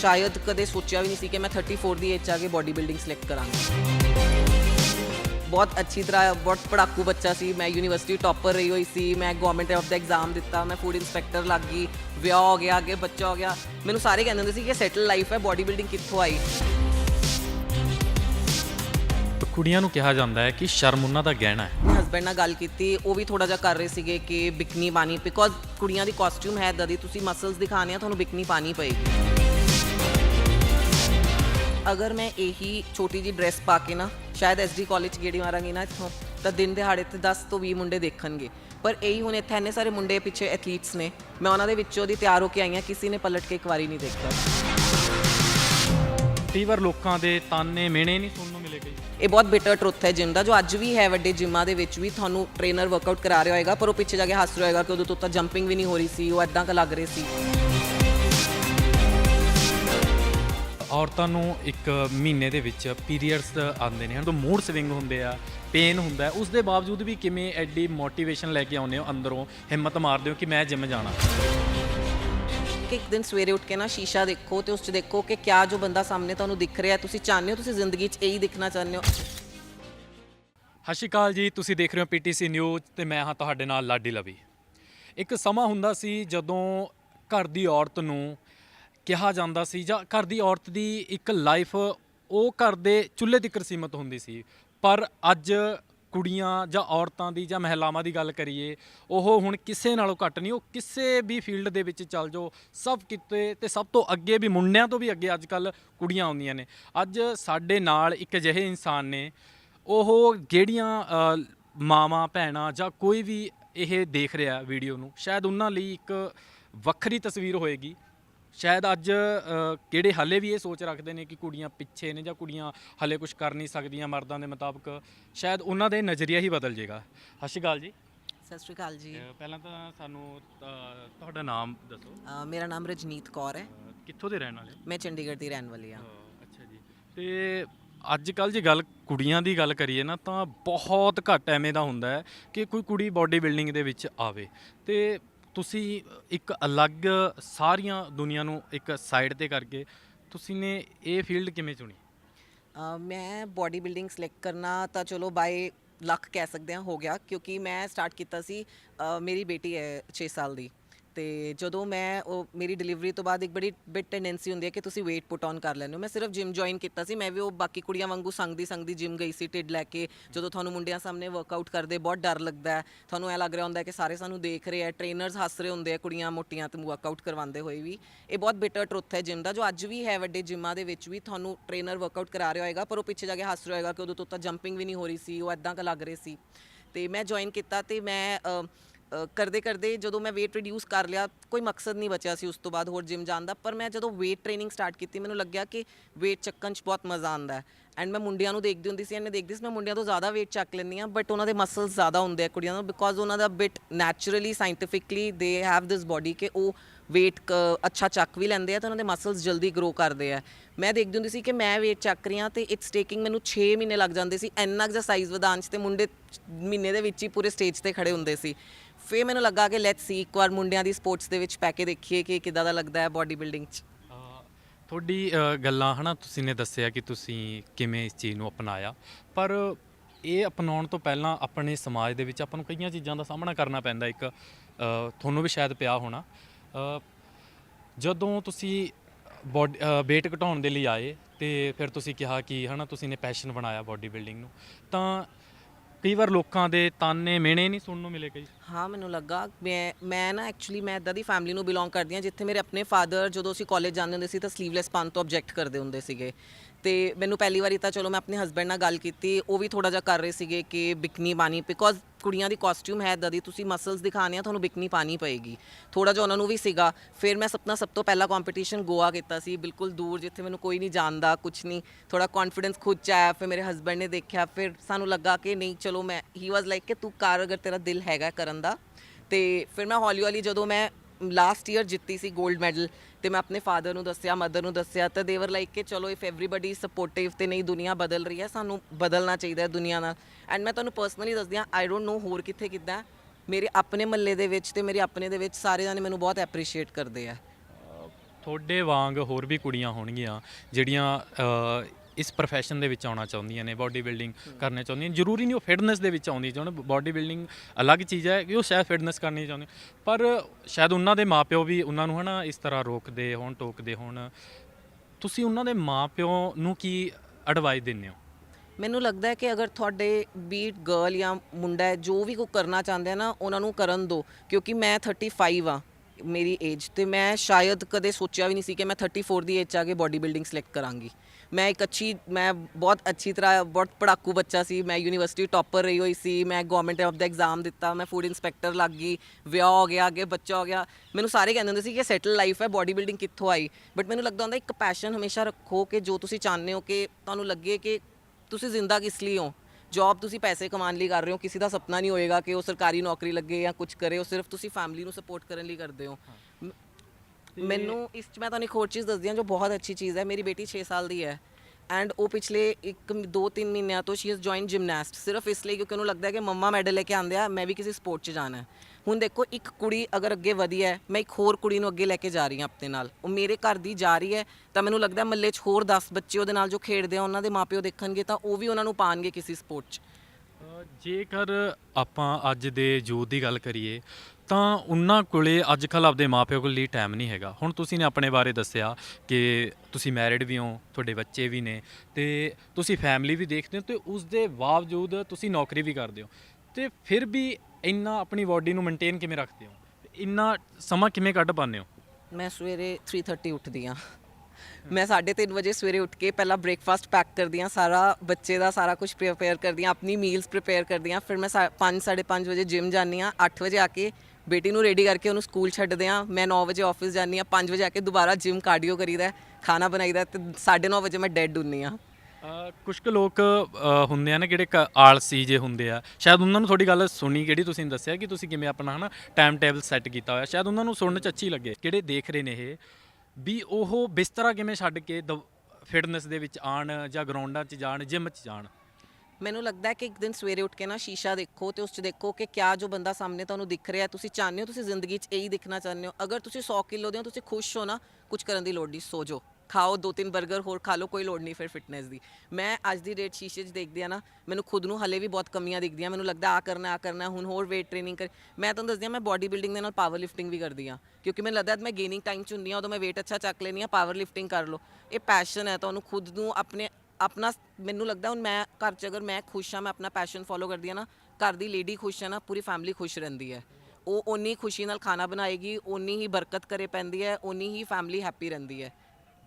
ਸ਼ਾਇਦ ਕਦੇ ਸੋਚਿਆ ਵੀ ਨਹੀਂ ਸੀ ਕਿ ਮੈਂ 34 ਦੀ ਏਜ 'ਚ ਆ ਕੇ ਬਾਡੀ ਬਿਲਡਿੰਗ ਸਿਲੈਕਟ ਕਰਾਂਗੀ। ਬਹੁਤ ਅੱਛੀ ਤਰ੍ਹਾਂ ਬਹੁਤ ਪੜਾਕੂ ਬੱਚਾ ਸੀ। ਮੈਂ ਯੂਨੀਵਰਸਿਟੀ ਟੌਪਰ ਰਹੀ ਹੋਈ ਸੀ। ਮੈਂ ਗਵਰਨਮੈਂਟ ਆਫ ਦਾ ਐਗਜ਼ਾਮ ਦਿੱਤਾ। ਮੈਂ ਫੂਡ ਇਨਸਪੈਕਟਰ ਲੱਗ ਗਈ। ਵਿਆਹ ਹੋ ਗਿਆ ਅੱਗੇ ਬੱਚਾ ਹੋ ਗਿਆ। ਮੈਨੂੰ ਸਾਰੇ ਕਹਿੰਦੇ ਹੁੰਦੇ ਸੀ ਕਿ ਸੈਟਲ ਲਾਈਫ ਹੈ ਬਾਡੀ ਬਿਲਡਿੰਗ ਕਿੱਥੋਂ ਆਈ? ਕੁੜੀਆਂ ਨੂੰ ਕਿਹਾ ਜਾਂਦਾ ਹੈ ਕਿ ਸ਼ਰਮ ਉਹਨਾਂ ਦਾ ਗਹਿਣਾ ਹੈ। ਮੈਂ ਹਸਬੰਡ ਨਾਲ ਗੱਲ ਕੀਤੀ। ਉਹ ਵੀ ਥੋੜਾ ਜਿਹਾ ਕਰ ਰਹੇ ਸੀਗੇ ਕਿ ਬਿਕਨੀ ਪਾਣੀ ਬਿਕੋਜ਼ ਕੁੜੀਆਂ ਦੀ ਕਾਸਟਿਊਮ ਹੈ ਇਦਾਂ ਦੀ। ਤੁਸੀਂ ਮਸਲਸ ਦਿਖਾਣੇ ਆ ਤੁਹਾਨੂੰ ਬਿਕਨੀ ਪਾਣੀ ਪਏਗੀ। ਅਗਰ ਮੈਂ ਇਹੀ ਛੋਟੀ ਜੀ ਡਰੈਸ ਪਾ ਕੇ ਨਾ ਸ਼ਾਇਦ ਐਸਡੀ ਕਾਲਜ ਗੇੜੀ ਮਾਰਾਂਗੀ ਨਾ ਇੱਥੋਂ ਤਾਂ ਦਿਨ ਦਿਹਾੜੇ ਤੇ 10 ਤੋਂ 20 ਮੁੰਡੇ ਦੇਖਣਗੇ। ਪਰ ਇਹੀ ਹੁਣ ਇੱਥੇ ਇੰਨੇ ਸਾਰੇ ਮੁੰਡੇ ਪਿੱਛੇ ਐਥਲੀਟਸ ਨੇ ਮੈਂ ਉਹਨਾਂ ਦੇ ਵਿੱਚੋਂ ਦੀ ਤਿਆਰ ਹੋ ਕੇ ਆਈ ਹਾਂ ਕਿਸੇ ਨੇ ਪਲਟ ਕੇ ਇੱਕ ਵਾਰੀ ਨਹੀਂ ਦੇਖਿਆ। ਕਈ ਵਾਰ ਲੋਕਾਂ ਦੇ ਤਾਨੇ ਮਿਹਣੇ ਨਹੀਂ ਸੁਣਨ ਨੂੰ ਮਿਲੇਗੇ ਇਹ ਬਹੁਤ ਬਿਟਰ ਟਰੁੱਥ ਹੈ ਜਿਮ ਦਾ ਜੋ ਅੱਜ ਵੀ ਹੈ ਵੱਡੇ ਜਿਮਾਂ ਦੇ ਵਿੱਚ ਵੀ ਤੁਹਾਨੂੰ ਟ੍ਰੇਨਰ ਵਰਕਆਊਟ ਕਰਾ ਰਿਹਾ ਹੋਏਗਾ ਪਰ ਉਹ ਪਿੱਛੇ ਜਾ ਕੇ ਹੱਸ ਰਿਹਾ ਹੋਏਗਾ ਕਿ ਉਦੋਂ ਤੋਂ ਤਾਂ ਜੰਪਿੰਗ ਵੀ ਨਹੀਂ ਹੋ ਰਹੀ ਸੀ ਉਹ ਐਦਾਂ ਕ ਲੱਗ ਰਹੇ ਸੀ। ਔਰਤਾਂ ਨੂੰ ਇੱਕ ਮਹੀਨੇ ਦੇ ਵਿੱਚ ਪੀਰੀਅਡਸ ਆਉਂਦੇ ਨੇ ਹਨ ਤੋਂ ਮੂਡ ਸਵਿੰਗ ਹੁੰਦੇ ਆ ਪੇਨ ਹੁੰਦਾ ਉਸ ਦੇ ਬਾਵਜੂਦ ਵੀ ਕਿਵੇਂ ਐਡੀ ਮੋਟੀਵੇਸ਼ਨ ਲੈ ਕੇ ਆਉਂਦੇ ਹੋ ਅੰਦਰੋਂ ਹਿੰਮਤ ਮਾਰਦੇ ਹੋ ਕਿ ਮੈਂ ਜਿਮ ਜਾਣਾ? ਕਿ ਇੱਕ ਦਿਨ ਸਵੇਰੇ ਉੱਠ ਕੇ ਨਾ ਸ਼ੀਸ਼ਾ ਦੇਖੋ ਤੇ ਉਸ 'ਚ ਦੇਖੋ ਕਿ ਕਿਆ ਜੋ ਬੰਦਾ ਸਾਹਮਣੇ ਤੁਹਾਨੂੰ ਦਿਖ ਰਿਹਾ ਤੁਸੀਂ ਚਾਹੁੰਦੇ ਹੋ ਤੁਸੀਂ ਜ਼ਿੰਦਗੀ 'ਚ ਇਹੀ ਦਿਖਣਾ ਚਾਹੁੰਦੇ ਹੋ। ਸਤਿ ਸ਼੍ਰੀ ਅਕਾਲ ਜੀ ਤੁਸੀਂ ਦੇਖ ਰਹੇ ਹੋ ਪੀਟੀਸੀ ਨਿਊਜ਼ ਤੇ ਮੈਂ ਹਾਂ ਤੁਹਾਡੇ ਨਾਲ ਲਾਡੀ ਲਵੀ। ਇੱਕ ਸਮਾਂ ਹੁੰਦਾ ਸੀ ਜਦੋਂ ਘਰ ਦੀ ਔਰਤ ਨੂੰ ਕਿਹਾ ਜਾਂਦਾ ਸੀ ਜਾਂ ਘਰ ਦੀ ਔਰਤ ਦੀ ਇੱਕ ਲਾਈਫ ਉਹ ਘਰ ਦੇ ਚੁੱਲ੍ਹੇ ਤੱਕ ਸੀਮਤ ਹੁੰਦੀ ਸੀ। ਪਰ ਅੱਜ ਕੁੜੀਆਂ ਜਾਂ ਔਰਤਾਂ ਦੀ ਜਾਂ ਮਹਿਲਾਵਾਂ ਦੀ ਗੱਲ ਕਰੀਏ, ਉਹ ਹੁਣ ਕਿਸੇ ਨਾਲੋਂ ਘੱਟ ਨਹੀਂ, ਉਹ ਕਿਸੇ ਵੀ ਫੀਲਡ ਦੇ ਵਿੱਚ ਚੱਲ ਜਾਓ, ਸਭ ਕਿਤੇ ਤੇ ਸਭ ਤੋਂ ਅੱਗੇ ਵੀ, ਮੁੰਡਿਆਂ ਤੋਂ ਵੀ ਅੱਗੇ ਅੱਜ ਕੱਲ ਕੁੜੀਆਂ ਆਉਂਦੀਆਂ ਨੇ। ਅੱਜ ਸਾਡੇ ਨਾਲ ਇੱਕ ਅਜਿਹੇ ਇਨਸਾਨ ਨੇ, ਉਹ ਜਿਹੜੀਆਂ ਮਾਵਾਂ, ਭੈਣਾਂ ਜਾਂ ਕੋਈ ਵੀ ਇਹ ਦੇਖ ਰਿਹਾ ਵੀਡੀਓ ਨੂੰ, ਸ਼ਾਇਦ ਉਹਨਾਂ ਲਈ ਇੱਕ ਵੱਖਰੀ ਤਸਵੀਰ ਹੋਏਗੀ। ਸ਼ਾਇਦ ਅੱਜ ਕਿਹੜੇ ਹਾਲੇ ਵੀ ਇਹ ਸੋਚ ਰੱਖਦੇ ਨੇ ਕਿ ਕੁੜੀਆਂ ਪਿੱਛੇ ਨੇ ਜਾਂ ਕੁੜੀਆਂ ਹਾਲੇ ਕੁਝ ਕਰ ਨਹੀਂ ਸਕਦੀਆਂ ਮਰਦਾਂ ਦੇ ਮੁਤਾਬਕ ਸ਼ਾਇਦ ਉਹਨਾਂ ਦੇ ਨਜ਼ਰੀਆ ਹੀ ਬਦਲ ਜਾਏਗਾ ਸਤਿ ਸ਼੍ਰੀ ਅਕਾਲ ਜੀ। ਸਤਿ ਸ਼੍ਰੀ ਅਕਾਲ ਜੀ। ਪਹਿਲਾਂ ਤਾਂ ਸਾਨੂੰ ਤੁਹਾਡਾ ਨਾਮ ਦੱਸੋ। ਮੇਰਾ ਨਾਮ ਰਜਨੀਤ ਕੌਰ ਹੈ। ਕਿੱਥੋਂ ਦੇ ਰਹਿਣ ਵਾਲੇ? ਮੈਂ ਚੰਡੀਗੜ੍ਹ ਦੀ ਰਹਿਣ ਵਾਲੀ ਹਾਂ। ਅ, ਅੱਛਾ ਜੀ। ਤੇ ਅੱਜ ਕੱਲ ਜੇ ਗੱਲ ਕੁੜੀਆਂ ਦੀ ਗੱਲ ਕਰੀਏ ਨਾ ਤਾਂ ਬਹੁਤ ਘੱਟ ਐਵੇਂ ਦਾ ਹੁੰਦਾ ਹੈ ਕਿ ਕੋਈ ਕੁੜੀ ਬਾਡੀ ਬਿਲਡਿੰਗ ਦੇ ਵਿੱਚ ਆਵੇ। ਤੇ ਤੁਸੀਂ ਇੱਕ ਅਲੱਗ ਸਾਰੀਆਂ ਦੁਨੀਆ ਨੂੰ ਇੱਕ ਸਾਈਡ ਤੇ ਕਰਕੇ ਤੁਸੀਂ ਨੇ ਇਹ ਫੀਲਡ ਕਿਵੇਂ ਚੁਣੀ? ਅ, ਮੈਂ ਬਾਡੀ ਬਿਲਡਿੰਗ ਸਿਲੈਕਟ ਕਰਨਾ ਤਾਂ ਚਲੋ ਬਾਏ ਲੱਕ ਕਹਿ ਸਕਦੇ ਹਾਂ ਹੋ ਗਿਆ ਕਿਉਂਕਿ ਮੈਂ ਸਟਾਰਟ ਕੀਤਾ ਸੀ ਅ, ਮੇਰੀ ਬੇਟੀ ਹੈ 6 ਸਾਲ ਦੀ। ਤੇ ਜਦੋਂ ਮੈਂ ਉਹ ਮੇਰੀ ਡਿਲੀਵਰੀ ਤੋਂ ਬਾਅਦ ਇੱਕ ਬੜੀ ਬਿਟ ਟੈਂਡੈਂਸੀ ਹੁੰਦੀ ਹੈ ਕਿ ਤੁਸੀਂ weight ਪੁਟ ਔਨ ਕਰ ਲੈਂਦੇ ਹੋ। ਮੈਂ ਸਿਰਫ ਜਿਮ ਜੁਆਇਨ ਕੀਤਾ ਸੀ, ਮੈਂ ਵੀ ਉਹ ਬਾਕੀ ਕੁੜੀਆਂ ਵਾਂਗੂ ਸੰਗਦੀ ਸੰਗਦੀ ਜਿਮ ਗਈ ਸੀ ਢਿੱਡ ਲੈ ਕੇ। ਜਦੋਂ ਤੁਹਾਨੂੰ ਮੁੰਡਿਆਂ ਸਾਹਮਣੇ ਵਰਕਆਊਟ ਕਰਦੇ ਬਹੁਤ ਡਰ ਲੱਗਦਾ ਹੈ। ਤੁਹਾਨੂੰ ਐ ਲੱਗ ਰਿਹਾ ਹੁੰਦਾ ਹੈ ਕਿ ਸਾਰੇ ਸਾਨੂੰ ਦੇਖ ਰਹੇ ਹੈ ਟ੍ਰੇਨਰਸ ਹੱਸ ਰਹੇ ਹੁੰਦੇ ਆ ਕੁੜੀਆਂ ਮੋਟੀਆਂ ਤੇ ਵਰਕਆਊਟ ਕਰਵਾਉਂਦੇ ਹੋਏ ਵੀ। ਇਹ ਬਹੁਤ ਬਿਟਰ ਟਰੁੱਥ ਹੈ ਜਿਮ ਦਾ, ਜੋ ਅੱਜ ਵੀ ਹੈ ਵੱਡੇ ਜਿਮਾਂ ਦੇ ਵਿੱਚ ਵੀ ਤੁਹਾਨੂੰ ਟ੍ਰੇਨਰ ਵਰਕਆਊਟ ਕਰਾ ਰਿਹਾ ਹੋਏਗਾ, ਪਰ ਉਹ ਪਿੱਛੇ ਜਾ ਕੇ ਹੱਸ ਰਿਹਾ ਹੋਏਗਾ ਕਿ ਉਦੋਂ ਤੋਂ ਤਾਂ ਜੰਪਿੰਗ ਵੀ ਨਹੀਂ ਹੋ ਰਹੀ ਸੀ, ਉਹ ਐਦਾਂ ਕ ਲੱਗ ਰਹੇ ਸੀ। ਤੇ ਮੈਂ ਜੁਆਇਨ ਕੀਤਾ ਤੇ ਮੈਂ ਕਰਦੇ ਕਰਦੇ ਜਦੋਂ ਮੈਂ weight reduce ਕਰ ਲਿਆ, ਕੋਈ ਮਕਸਦ ਨਹੀਂ ਬਚਿਆ ਸੀ ਉਸ ਤੋਂ ਬਾਅਦ ਹੋਰ ਜਿਮ ਜਾਣ ਦਾ। ਪਰ ਮੈਂ ਜਦੋਂ weight training ਸਟਾਰਟ ਕੀਤੀ, ਮੈਨੂੰ ਲੱਗਿਆ ਕਿ weight ਚੱਕਣ 'ਚ ਬਹੁਤ ਮਜ਼ਾ ਆਉਂਦਾ ਹੈ। ਐਂਡ ਮੈਂ ਮੁੰਡਿਆਂ ਨੂੰ ਦੇਖਦੀ ਹੁੰਦੀ ਸੀ ਐਂਡ ਮੈਂ ਦੇਖਦੀ ਸੀ, ਮੈਂ ਮੁੰਡਿਆਂ ਤੋਂ ਜ਼ਿਆਦਾ weight ਚੱਕ ਲੈਂਦੀ ਆ ਬਟ ਉਹਨਾਂ ਦੇ ਮਸਲਸ ਜ਼ਿਆਦਾ ਹੁੰਦੇ ਆ ਕੁੜੀਆਂ ਨੂੰ ਬਿਕੋਜ਼ ਉਹਨਾਂ ਦਾ but naturally scientifically they have this body ਕਿ ਉਹ weight ਕ- ਅੱਛਾ ਚੱਕ ਵੀ ਲੈਂਦੇ ਆ ਤੇ ਉਹਨਾਂ ਦੇ ਮਸਲਸ ਜਲਦੀ ਗਰੋ ਕਰਦੇ ਆ। ਮੈਂ ਦੇਖਦੀ ਹੁੰਦੀ ਸੀ ਕਿ ਮੈਂ weight ਚੱਕ ਰਹੀ ਹਾਂ ਤੇ ਇਟਸ ਟੇਕਿੰਗ ਮੈਨੂੰ 6 ਮਹੀਨੇ ਲੱਗ ਜਾਂਦੇ ਸੀ, ਇੰਨਾ ਕੁ ਸਾਈਜ਼ ਵਧਾਉਣ 'ਚ ਤੇ ਮੁੰਡੇ ਮਹੀਨੇ ਦੇ ਵਿੱਚ ਹੀ ਪੂਰੇ ਸਟੇਜ ਤੇ ਖੜੇ ਹੁੰਦੇ ਸੀ। ਫਿਰ ਮੈਨੂੰ ਲੱਗਾ ਕਿ ਲੈਟਸ ਸੀ ਇੱਕ ਵਾਰ ਮੁੰਡਿਆਂ ਦੀ ਸਪੋਰਟਸ ਦੇ ਵਿੱਚ ਪੈ ਕੇ ਦੇਖੀਏ ਕਿ ਕਿਦਾਂ ਦਾ ਲੱਗਦਾ ਹੈ ਬਾਡੀ ਬਿਲਡਿੰਗ 'ਚ। ਤੁਹਾਡੀ ਅ, ਗੱਲਾਂ ਹਨਾ ਤੁਸੀਂ ਨੇ ਦੱਸਿਆ ਕਿ ਤੁਸੀਂ ਕਿਵੇਂ ਇਸ ਚੀਜ਼ ਨੂੰ ਅਪਣਾਇਆ। ਪਰ ਇਹ ਅਪਣਾਉਣ ਤੋਂ ਪਹਿਲਾਂ ਆਪਣੇ ਸਮਾਜ ਦੇ ਵਿੱਚ ਆਪਾਂ ਨੂੰ ਕਈਆਂ ਚੀਜ਼ਾਂ ਦਾ ਸਾਹਮਣਾ ਕਰਨਾ ਪੈਂਦਾ ਇੱਕ ਅ, ਤੁਹਾਨੂੰ ਵੀ ਸ਼ਾਇਦ ਪਿਆ ਹੋਣਾ। ਅ, ਜਦੋਂ ਤੁਸੀਂ ਬੋਡੀ weight ਘਟਾਉਣ ਦੇ ਲਈ ਆਏ ਤੇ ਫਿਰ ਤੁਸੀਂ ਕਿਹਾ ਕਿ ਹਨਾ ਤੁਸੀਂ ਨੇ ਪੈਸ਼ਨ ਬਣਾਇਆ ਬਾਡੀ ਬਿਲਡਿੰਗ ਨੂੰ ਤਾਂ ਕਈ ਵਾਰ ਲੋਕਾਂ ਦੇ ਤਾਨੇ ਮਿਹਣੇ ਨਹੀਂ ਸੁਣਨ ਨੂੰ ਮਿਲੇ ਕਈ। ਹਾਂ, ਮੈਨੂੰ ਲੱਗਾ ਮੈਂ ਮੈਂ ਨਾ ਐਕਚੁਅਲੀ ਮੈਂ ਇਦਾਂ ਦੀ ਫੈਮਿਲੀ ਨੂੰ ਬਿਲੋਂਗ ਕਰਦੀ ਹਾਂ ਜਿੱਥੇ ਮੇਰੇ ਆਪਣੇ ਫਾਦਰ ਜਦੋਂ ਅਸੀਂ ਕਾਲਜ ਜਾਂਦੇ ਹੁੰਦੇ ਸੀ ਤਾਂ ਸਲੀਵਲੈਸ ਪਾਉਣ ਤੋਂ ਆਬਜੈਕਟ ਕਰਦੇ ਹੁੰਦੇ ਸੀਗੇ। ਤੇ ਮੈਨੂੰ ਪਹਿਲੀ ਵਾਰੀ ਤਾਂ ਚਲੋ ਮੈਂ ਆਪਣੇ ਹਸਬੰਡ ਨਾਲ ਗੱਲ ਕੀਤੀ, ਉਹ ਵੀ ਥੋੜਾ ਜਿਹਾ ਕਰ ਰਹੇ ਸੀਗੇ ਕਿ ਬਿਕਨੀ ਪਾਣੀ ਬਿਕੋਜ਼ ਕੁੜੀਆਂ ਦੀ ਕਾਸਟਿਊਮ ਹੈ ਇਦਾਂ ਤੁਸੀਂ ਮਸਲਸ ਦਿਖਾਣੇ ਆ, ਤੁਹਾਨੂੰ ਬਿਕਨੀ ਪਾਣੀ ਪਏਗੀ। ਥੋੜਾ ਜਿਹਾ ਉਹਨਾਂ ਨੂੰ ਵੀ ਸੀਗਾ, ਫਿਰ ਮੈਂ ਸਪਨਾ ਸਭ ਤੋਂ ਪਹਿਲਾ ਕੰਪੀਟੀਸ਼ਨ ਗੋਆ ਕੀਤਾ ਸੀ, ਬਿਲਕੁਲ ਦੂਰ, ਜਿੱਥੇ ਮੈਨੂੰ ਕੋਈ ਨਹੀਂ ਜਾਣਦਾ ਕੁਝ ਨਹੀਂ ਥੋੜਾ ਕੌਨਫੀਡੈਂਸ ਖੁਦ ਚ ਆਇਆ, ਫਿਰ ਮੇਰੇ ਹਸਬੰਡ ਨੇ ਦੇਖਿਆ, ਫਿਰ ਸਾਨੂੰ ਲੱਗਾ ਕਿ ਨਹੀਂ, ਚਲੋ ਮੈਂ ਹੀ ਵਾਸ ਲਾਈਕ ਕਿ ਤੂੰ ਕਰ ਅਗਰ ਤੇਰਾ ਦਿਲ ਹੈਗਾ ਕਰਨ ਦਾ। ਤੇ ਫਿਰ ਮੈਂ ਹੌਲੀ ਹੌਲੀ ਜਦੋਂ ਮੈਂ ਲਾਸਟ ਈਅਰ ਜਿੱਤੀ ਸੀ 골ਡ ਮੈਡਲ ਤੇ ਮੈਂ ਆਪਣੇ ਫਾਦਰ ਨੂੰ ਦੱਸਿਆ ਮਦਰ ਨੂੰ ਦੱਸਿਆ ਤਾਂ ਦੇਵਰ ਲਾਈਕ ਕਿ ਚਲੋ ਇਫ ਐਵਰੀਬਾਡੀ ਸਪੋਰਟਿਵ ਤੇ ਨਹੀਂ ਦੁਨੀਆ ਬਦਲ ਰਹੀ ਹੈ ਸਾਨੂੰ ਬਦਲਣਾ ਚਾਹੀਦਾ ਹੈ ਦੁਨੀਆ ਨਾਲ। ਐਂਡ ਮੈਂ ਤੁਹਾਨੂੰ ਪਰਸਨਲੀ ਦੱਸਦੀ ਹਾਂ ਆਈ ਡੋਨਟ ਨੋ ਹੋਰ ਕਿੱਥੇ ਕਿੱਦਾਂ ਮੇਰੇ ਆਪਣੇ ਮੱਲੇ ਦੇ ਵਿੱਚ ਤੇ ਮੇਰੇ ਆਪਣੇ ਦੇ ਵਿੱਚ ਸਾਰੇ ਜਾਣੇ ਮੈਨੂੰ ਬਹੁਤ ਐਪਰੀਸ਼ੀਏਟ ਕਰਦੇ ਆ। ਤੁਹਾਡੇ ਵਾਂਗ ਹੋਰ ਵੀ ਕੁੜੀਆਂ ਹੋਣਗੀਆਂ ਜਿਹੜੀਆਂ ਅ, ਇਸ profession ਦੇ ਵਿੱਚ ਆਉਣਾ ਚਾਹੁੰਦੀਆਂ ਨੇ ਬਾਡੀ ਬਿਲਡਿੰਗ ਕਰਨਾ ਚਾਹੁੰਦੀਆਂ ਜ਼ਰੂਰੀ ਨਹੀਂ ਉਹ ਫਿਟਨੈਸ ਦੇ ਵਿੱਚ ਆਉਂਦੀ ਚਾਹੁੰਦੇ ਬਾਡੀ ਬਿਲਡਿੰਗ ਅਲੱਗ ਚੀਜ਼ ਹੈ ਕਿ ਉਹ ਸ਼ਾਇਦ ਫਿਟਨੈਸ ਕਰਨੀ ਚਾਹੁੰਦੇ। ਪਰ ਸ਼ਾਇਦ ਉਹਨਾਂ ਦੇ ਮਾਪਿਓ ਵੀ ਉਹਨਾਂ ਨੂੰ ਹਨਾ ਇਸ ਤਰ੍ਹਾਂ ਰੋਕਦੇ ਹੋਣ, ਟੋਕਦੇ ਹੋਣ। ਤੁਸੀਂ ਉਹਨਾਂ ਦੇ ਮਾਪਿਓ ਨੂੰ ਕੀ ਐਡਵਾਈਸ ਦਿੰਦੇ ਹੋ? ਮੈਨੂੰ ਲੱਗਦਾ ਹੈ ਕਿ ਅਗਰ ਤੁਹਾਡੇ ਬੀਟ ਗਰਲ ਜਾਂ ਮੁੰਡਾ ਜੋ ਵੀ ਕੋ ਕਰਨਾ ਚਾਹੁੰਦੇ ਆ ਨਾ, ਉਹਨਾਂ ਨੂੰ ਕਰਨ ਦਿਓ। ਕਿਉਂਕਿ ਮੈਂ 35 ਆ ਮੇਰੀ ਏਜ ਤੇ ਮੈਂ ਸ਼ਾਇਦ ਕਦੇ ਸੋਚਿਆ ਵੀ ਨਹੀਂ ਸੀ ਕਿ ਮੈਂ 34 ਦੀ ਏਜ 'ਚ ਆ ਕੇ ਬਾਡੀ ਬਿਲਡਿੰਗ ਸਿਲੈਕਟ ਕਰਾਂਗੀ। ਮੈਂ ਇੱਕ ਅੱਛੀ, ਮੈਂ ਬਹੁਤ ਅੱਛੀ ਤਰ੍ਹਾਂ ਬਹੁਤ ਪੜਾਕੂ ਬੱਚਾ ਸੀ, ਮੈਂ ਯੂਨੀਵਰਸਿਟੀ ਟੌਪਰ ਰਹੀ ਹੋਈ ਸੀ, ਮੈਂ ਗਵਰਨਮੈਂਟ ਆਫ ਦਾ ਐਗਜ਼ਾਮ ਦਿੱਤਾ, ਮੈਂ ਫੂਡ ਇਨਸਪੈਕਟਰ ਲੱਗ ਗਈ, ਵਿਆਹ ਹੋ ਗਿਆ, ਅੱਗੇ ਬੱਚਾ ਹੋ ਗਿਆ। ਮੈਨੂੰ ਸਾਰੇ ਕਹਿੰਦੇ ਹੁੰਦੇ ਸੀ ਕਿ ਸੈਟਲ ਲਾਈਫ ਹੈ ਬਾਡੀ ਬਿਲਡਿੰਗ ਕਿੱਥੋਂ ਆਈ? ਬਟ ਮੈਨੂੰ ਲੱਗਦਾ ਹੁੰਦਾ ਇੱਕ ਪੈਸ਼ਨ ਹਮੇਸ਼ਾ ਰੱਖੋ ਕਿ ਜੋ ਤੁਸੀਂ ਚਾਹੁੰਦੇ ਹੋ ਕਿ ਤੁਹਾਨੂੰ ਲੱਗੇ ਕਿ ਤੁਸੀਂ ਜ਼ਿੰਦਾ ਕਿਸ ਲਈ ਹੋ? ਜੌਬ ਤੁਸੀਂ ਪੈਸੇ ਕਮਾਉਣ ਲਈ ਕਰ ਰਹੇ ਹੋ, ਕਿਸੇ ਦਾ ਸੁਪਨਾ ਨਹੀਂ ਹੋਏਗਾ ਕਿ ਉਹ ਸਰਕਾਰੀ ਨੌਕਰੀ ਲੱਗੇ ਜਾਂ ਕੁਝ ਕਰੇ, ਉਹ ਸਿਰਫ ਤੁਸੀਂ ਫੈਮਿਲੀ ਨੂੰ ਸਪੋਰਟ ਕਰਨ ਲਈ ਕਰਦੇ ਹੋ। ਮੈਨੂੰ ਇਸ ਚ ਮੈਂ ਤੁਹਾਨੂੰ ਇੱਕ ਹੋਰ ਚੀਜ਼ ਦੱਸਦੀ ਹਾਂ ਜੋ ਬਹੁਤ ਅੱਛੀ ਚੀਜ਼ ਹੈ। ਮੇਰੀ ਬੇਟੀ 6 ਸਾਲ ਦੀ ਹੈ ਐਂਡ ਉਹ ਪਿਛਲੇ ਇੱਕ 2-3 ਮਹੀਨਿਆਂ ਤੋਂ ਸ਼ੀ ਇਜ਼ ਜੁਆਇਨ ਜਿਮਨਾਸਟ ਸਿਰਫ ਇਸ ਲਈ ਕਿਉਂਕਿ ਉਹਨੂੰ ਲੱਗਦਾ ਹੈ ਕਿ ਮੰਮਾ ਮੈਡਲ ਲੈ ਕੇ ਆਂਦੇ ਆ ਮੈਂ ਵੀ ਕਿਸੇ ਸਪੋਰਟ 'ਚ ਜਾਣਾ ਹੈ। ਹੁਣ ਦੇਖੋ ਇੱਕ ਕੁੜੀ ਅਗਰ ਅੱਗੇ ਵਧੀ ਹੈ ਮੈਂ ਇੱਕ ਹੋਰ ਕੁੜੀ ਨੂੰ ਅੱਗੇ ਲੈ ਕੇ ਜਾ ਰਹੀ ਹਾਂ ਆਪਣੇ ਨਾਲ। ਉਹ ਮੇਰੇ ਘਰ ਦੀ ਜਾ ਰਹੀ ਹੈ ਤਾਂ ਮੈਨੂੰ ਲੱਗਦਾ ਮੱਲੇ 'ਚ ਹੋਰ 10 ਬੱਚੇ ਉਹਦੇ ਨਾਲ ਜੋ ਖੇਡਦੇ ਆ ਉਹਨਾਂ ਦੇ ਮਾਪਿਓ ਦੇਖਣਗੇ ਤਾਂ ਉਹ ਵੀ ਉਹਨਾਂ ਨੂੰ ਪਾਣਗੇ ਕਿਸੇ ਸਪੋਰਟ 'ਚ। ਜੇਕਰ ਆਪਾਂ ਅੱਜ ਦੇ ਯੂਥ ਦੀ ਗੱਲ ਕਰੀਏ ਤਾਂ ਉਹਨਾਂ ਕੋਲੇ ਅੱਜ ਕੱਲ੍ਹ ਆਪਦੇ ਮਾਪਿਓ ਕੋਲ ਲਈ ਟਾਈਮ ਨਹੀਂ ਹੈਗਾ। ਹੁਣ ਤੁਸੀਂ ਨੇ ਆਪਣੇ ਬਾਰੇ ਦੱਸਿਆ ਕਿ ਤੁਸੀਂ ਮੈਰਿਡ ਵੀ ਹੋ, ਤੁਹਾਡੇ ਬੱਚੇ ਵੀ ਨੇ ਤੇ ਤੁਸੀਂ ਫੈਮਿਲੀ ਵੀ ਦੇਖਦੇ ਹੋ ਤੇ ਉਸ ਦੇ ਬਾਵਜੂਦ ਤੁਸੀਂ ਨੌਕਰੀ ਵੀ ਕਰਦੇ ਹੋ। ਤੇ ਫਿਰ ਵੀ ਇੰਨਾ ਆਪਣੀ ਬਾਡੀ ਨੂੰ ਮੇਨਟੇਨ ਕਿਵੇਂ ਰੱਖਦੇ ਹੋ? ਇੰਨਾ ਸਮਾਂ ਕਿਵੇਂ ਕੱਢ ਪਾਉਂਦੇ ਹੋ? ਮੈਂ ਸਵੇਰੇ 3:30 ਉੱਠਦੀ ਹਾਂ। ਮੈਂ 3:30 ਵਜੇ ਸਵੇਰੇ ਉੱਠ ਕੇ ਪਹਿਲਾਂ ਬ੍ਰੇਕਫਾਸਟ ਪੈਕ ਕਰਦੀ ਹਾਂ, ਸਾਰਾ ਬੱਚੇ ਦਾ ਸਾਰਾ ਕੁਝ ਪ੍ਰੀਪੇਅਰ ਕਰਦੀ ਹਾਂ, ਆਪਣੀ ਮੀਲਸ ਪ੍ਰੀਪੇਅਰ ਕਰਦੀ ਹਾਂ, ਫਿਰ ਮੈਂ 5 5:30 ਵਜੇ ਜਿਮ ਜਾਂਦੀ ਹਾਂ 8 ਵਜੇ ਆ ਕੇ ਬੇਟੀ ਨੂੰ ਰੈਡੀ ਕਰਕੇ ਉਹਨੂੰ ਸਕੂਲ ਛੱਡਦੇ ਹਾਂ ਮੈਂ 9 ਵਜੇ ਆਫਿਸ ਜਾਂਦੀ ਹਾਂ 5 ਵਜੇ ਆ ਕੇ ਦੁਬਾਰਾ ਜਿਮ ਕਾਰਡੀਓ ਕਰੀਦਾ ਖਾਣਾ ਬਣਾਈਦਾ ਹੈ ਤੇ 9:30 ਵਜੇ ਮੈਂ ਡੈਡ ਹੁੰਨੀ ਹਾਂ ਅ, ਕੁਛ ਕੁ ਲੋਕ ਅ, ਹੁੰਦੇ ਆ ਨਾ ਜਿਹੜੇ ਕ- ਆਲਸੀ ਜੇ ਹੁੰਦੇ ਆ। ਸ਼ਾਇਦ ਉਹਨਾਂ ਨੂੰ ਤੁਹਾਡੀ ਗੱਲ ਸੁਣੀ ਕਿਹੜੀ ਤੁਸੀਂ ਦੱਸਿਆ ਕਿ ਤੁਸੀਂ ਕਿਵੇਂ ਆਪਣਾ ਹਨਾ ਟਾਈਮ ਟੇਬਲ ਸੈੱਟ ਕੀਤਾ ਹੋਇਆ। ਸ਼ਾਇਦ ਉਹਨਾਂ ਨੂੰ ਸੁਣਨ ਚ ਅੱਛੀ ਲੱਗੇ ਕਿਹੜੇ ਦੇਖ ਰਹੇ ਨੇ ਇਹ? ਵੀ ਉਹ ਬਿਸਤਰਾ ਕਿਵੇਂ ਛੱਡ ਕੇ ਫਿਟਨੈਸ ਦੇ ਵਿੱਚ ਆਣ ਜਾਂ ਗਰਾਊਂਡਾਂ 'ਚ ਜਾਣ ਜਿਮ 'ਚ ਜਾਣ? ਮੈਨੂੰ ਲੱਗਦਾ ਹੈ ਕਿ ਇੱਕ ਦਿਨ ਸਵੇਰੇ ਉੱਠ ਕੇ ਨਾ ਸ਼ੀਸ਼ਾ ਦੇਖੋ ਤੇ ਉਸ 'ਚ ਦੇਖੋ ਕਿ ਕਿਆ ਜੋ ਬੰਦਾ ਸਾਹਮਣੇ ਤੁਹਾਨੂੰ ਦਿਖ ਰਿਹਾ ਤੁਸੀਂ ਚਾਹੁੰਦੇ ਹੋ, ਤੁਸੀਂ ਜ਼ਿੰਦਗੀ 'ਚ ਇਹੀ ਦਿਖਣਾ ਚਾਹੁੰਦੇ ਹੋ। ਅਗਰ ਤੁਸੀਂ 100 ਕਿਲੋ ਦੇ ਹੋ, ਤੁਸੀਂ ਖੁਸ਼ ਹੋ ਨਾ ਕੁਝ ਕਰਨ ਦੀ ਲੋੜ ਨਹੀਂ, ਸੋ ਖਾਓ, ਦੋ ਤਿੰਨ 버ਗਰ ਹੋਰ ਖਾ ਲਓ, ਕੋਈ ਲੋੜ ਨਹੀਂ ਫਿਰ ਫਿਟਨੈਸ ਦੀ। ਮੈਂ ਅੱਜ ਦੀ ਡੇਟ ਸ਼ੀਸ਼ੇ 'ਚ ਦੇਖਦੀ ਆ ਨਾ, ਮੈਨੂੰ ਖੁਦ ਨੂੰ ਹਲੇ ਵੀ ਬਹੁਤ ਕਮੀਆਂ ਦਿਖਦੀਆਂ। ਮੈਨੂੰ ਲੱਗਦਾ ਆ ਕਰਨਾ ਆ ਕਰਨਾ, ਹੁਣ ਹੋਰ weight ਟ੍ਰੇਨਿੰਗ ਕਰ ਮੈਂ ਤੁਹਾਨੂੰ ਦੱਸਦੀ ਆ ਮੈਂ ਬਾਡੀ ਬਿਲਡਿੰਗ ਦੇ ਨਾਲ ਪਾਵਰ ਲਿਫਟਿੰਗ ਵੀ ਕਰਦੀ ਆ ਕਿਉਂਕਿ ਮੈਨੂੰ ਲੱਗਦਾ ਮੈਂ ਗੇਨਿੰਗ ਟਾਈਮ 'ਚ ਹੁੰਦੀ ਆ ਉਦੋਂ ਮੈਂ weight ਅੱਛਾ ਚੱਕ ਲੈਣੀ ਆ ਪਾਵਰ ਲਿਫਟਿੰਗ ਕਰ ਲਓ। ਇਹ ਪੈਸ਼ਨ ਹੈ ਤੁਹਾਨੂੰ ਖੁਦ ਨੂੰ ਆਪਣੇ ਆਪਣਾ ਮੈਨੂੰ ਲੱਗਦਾ ਹੁਣ ਮੈਂ ਘਰ 'ਚ ਅਗਰ ਮੈਂ ਖੁਸ਼ ਹਾਂ, ਮੈਂ ਆਪਣਾ ਪੈਸ਼ਨ ਫੋਲੋ ਕਰਦੀ ਹਾਂ ਨਾ, ਘਰ ਦੀ ਲੇਡੀ ਖੁਸ਼ ਹੈ ਨਾ, ਪੂਰੀ ਫੈਮਿਲੀ ਖੁਸ਼ ਰਹਿੰਦੀ ਹੈ। ਉਹ ਓਨੀ ਖੁਸ਼ੀ ਨਾਲ ਖਾਣਾ ਬਣਾਏਗੀ, ਓਨੀ ਹੀ ਬਰਕਤ ਕਰੇ ਪੈਂਦੀ ਹੈ, ਓਨੀ ਹੀ ਫੈਮਿਲੀ ਹੈਪੀ ਰਹਿੰਦੀ ਹੈ।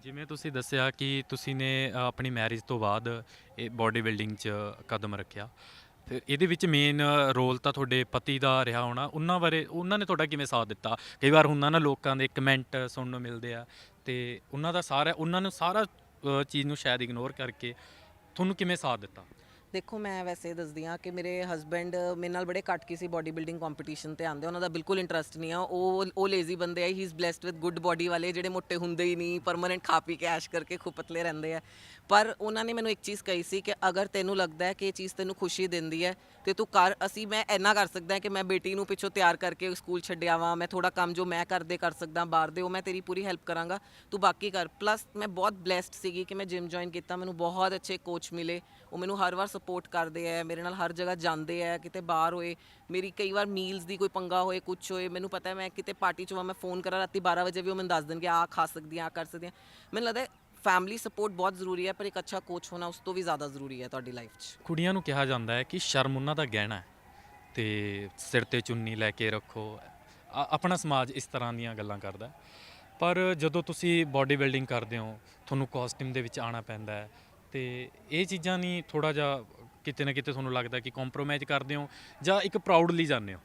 ਜਿਵੇਂ ਤੁਸੀਂ ਦੱਸਿਆ ਕਿ ਤੁਸੀਂ ਨੇ ਆਪਣੀ ਮੈਰਿਜ ਤੋਂ ਬਾਅਦ ਇਹ ਬਾਡੀ ਬਿਲਡਿੰਗ 'ਚ ਕਦਮ ਰੱਖਿਆ। ਫਿਰ ਇਹਦੇ ਵਿੱਚ ਮੇਨ ਰੋਲ ਤਾਂ ਤੁਹਾਡੇ ਪਤੀ ਦਾ ਰਿਹਾ ਹੋਣਾ। ਉਹਨਾਂ ਬਾਰੇ, ਉਹਨਾਂ ਨੇ ਤੁਹਾਡਾ ਕਿਵੇਂ ਸਾਥ ਦਿੱਤਾ? ਕਈ ਵਾਰ ਹੁੰਦਾ ਨਾ, ਲੋਕਾਂ ਦੇ ਕਮੈਂਟ ਸੁਣਨ ਨੂੰ ਮਿਲਦੇ ਆ, ਤੇ ਉਹਨਾਂ ਦਾ ਸਾਰਾ, ਉਹਨਾਂ ਨੂੰ ਸਾਰਾ ਚੀਜ਼ ਨੂੰ ਸ਼ਾਇਦ ਇਗਨੋਰ ਕਰਕੇ ਤੁਹਾਨੂੰ ਕਿਵੇਂ ਸਾਥ ਦਿੱਤਾ? ਦੇਖੋ, ਮੈਂ ਵੈਸੇ ਦੱਸਦੀ ਹਾਂ ਕਿ ਮੇਰੇ ਹਸਬੈਂਡ ਮੇਰੇ ਨਾਲ ਬੜੇ ਘੱਟ ਕਿਸੇ ਬਾਡੀ ਬਿਲਡਿੰਗ ਕੰਪੀਟੀਸ਼ਨ ਤੇ ਆਉਂਦੇ ਉਹਨਾਂ ਦਾ ਬਿਲਕੁਲ ਇੰਟਰਸਟ ਨਹੀਂ ਆ। ਉਹ ਉਹ ਲੇਜ਼ੀ ਬੰਦੇ ਆ। He is blessed with good body ਵਾਲੇ ਜਿਹੜੇ ਮੋਟੇ ਹੁੰਦੇ ਹੀ ਨਹੀਂ ਪਰਮਨੈਂਟ ਖਾ ਪੀ ਕੇ ਐਸ਼ ਕਰਕੇ ਖੁਪਤਲੇ ਰਹਿੰਦੇ ਆ। ਪਰ ਉਹਨਾਂ ਨੇ ਮੈਨੂੰ ਇੱਕ ਚੀਜ਼ ਕਹੀ ਸੀ ਕਿ ਅਗਰ ਤੈਨੂੰ ਲੱਗਦਾ ਹੈ ਕਿ ਇਹ ਚੀਜ਼ ਤੈਨੂੰ ਖੁਸ਼ੀ ਦਿੰਦੀ ਹੈ, ਤੇ ਤੂੰ ਕਰ। ਅਸੀਂ, ਮੈਂ ਇੰਨਾ ਕਰ ਸਕਦਾ ਕਿ ਮੈਂ ਬੇਟੀ ਨੂੰ ਪਿੱਛੋਂ ਤਿਆਰ ਕਰਕੇ ਸਕੂਲ ਛੱਡਿਆ ਵਾਂ। ਮੈਂ ਥੋੜਾ ਕੰਮ ਜੋ ਮੈਂ ਕਰਦੇ ਕਰ ਸਕਦਾ, ਬਾਹਰ ਦੇ, ਉਹ ਮੈਂ ਤੇਰੀ ਪੂਰੀ ਹੈਲਪ ਕਰਾਂਗਾ। ਤੂੰ ਬਾਕੀ ਕਰ। ਪਲੱਸ ਮੈਂ ਬਹੁਤ ਬlesed ਸੀਗੀ ਕਿ ਮੈਂ ਜਿਮ ਜੁਆਇਨ ਕੀਤਾ। ਮੈਨੂੰ ਬਹੁਤ ਅੱਛੇ ਕੋਚ ਮਿਲੇ। ਉਹ ਮੈਨੂੰ ਹਰ ਵਾਰ ਸਪੋਰਟ ਕਰਦੇ ਆ ਮੇਰੇ ਨਾਲ ਹਰ ਜਗ੍ਹਾ ਜਾਂਦੇ ਆ ਕਿਤੇ ਬਾਹਰ ਹੋਏ, ਮੇਰੀ ਕਈ ਵਾਰ ਮੀਲਸ ਦੀ ਕੋਈ ਪੰਗਾ ਹੋਏ ਕੁਝ ਹੋਏ, ਮੈਨੂੰ ਪਤਾ ਮੈਂ ਕਿਤੇ ਪਾਰਟੀ 'ਚ ਵਾਂ ਮੈਂ ਫੋਨ ਕਰਾਂ, ਰਾਤੀ 12 ਵਜੇ ਵੀ ਉਹ ਮੈਨੂੰ ਦੱਸ ਦੇਣਗੇ ਆ ਖਾ ਸਕਦੀ ਆ, ਆਹ ਕਰ ਸਕਦੀ ਆ। ਮੈਨੂੰ ਲੱਗਦਾ ਫੈਮਿਲੀ ਸਪੋਰਟ ਬਹੁਤ ਜ਼ਰੂਰੀ ਹੈ ਪਰ ਇੱਕ ਅੱਛਾ ਕੋਚ ਹੋਣਾ ਉਸ ਤੋਂ ਵੀ ਜ਼ਿਆਦਾ ਜ਼ਰੂਰੀ ਹੈ ਤੁਹਾਡੀ ਲਾਈਫ 'ਚ। ਕੁੜੀਆਂ ਨੂੰ ਕਿਹਾ ਜਾਂਦਾ ਹੈ ਕਿ ਸ਼ਰਮ ਉਹਨਾਂ ਦਾ ਗਹਿਣਾ ਹੈ ਤੇ ਸਿਰ ਤੇ ਚੁੰਨੀ ਲੈ ਕੇ ਰੱਖੋ। ਆ- ਆਪਣਾ ਸਮਾਜ ਇਸ ਤਰ੍ਹਾਂ ਦੀਆਂ ਗੱਲਾਂ ਕਰਦਾ ਹੈ। ਪਰ ਜਦੋਂ ਤੁਸੀਂ ਬਾਡੀ ਬਿਲਡਿੰਗ ਕਰਦੇ ਹੋ, ਤੁਹਾਨੂੰ ਕਾਸਟਿਊਮ ਦੇ ਵਿੱਚ ਆਣਾ ਪੈਂਦਾ ਹੈ ਤੇ ਇਹ ਚੀਜ਼ਾਂ ਨਹੀਂ ਥੋੜਾ ਜਿਹਾ ਕਿਤੇ ਨਾ ਕਿਤੇ ਤੁਹਾਨੂੰ ਲੱਗਦਾ ਕਿ ਕੰਪਰੋਮਾਈਜ਼ ਕਰਦੇ ਹੋ ਜਾਂ ਇੱਕ ਪ੍ਰਾਊਡਲੀ ਜਾਂਦੇ ਹੋ?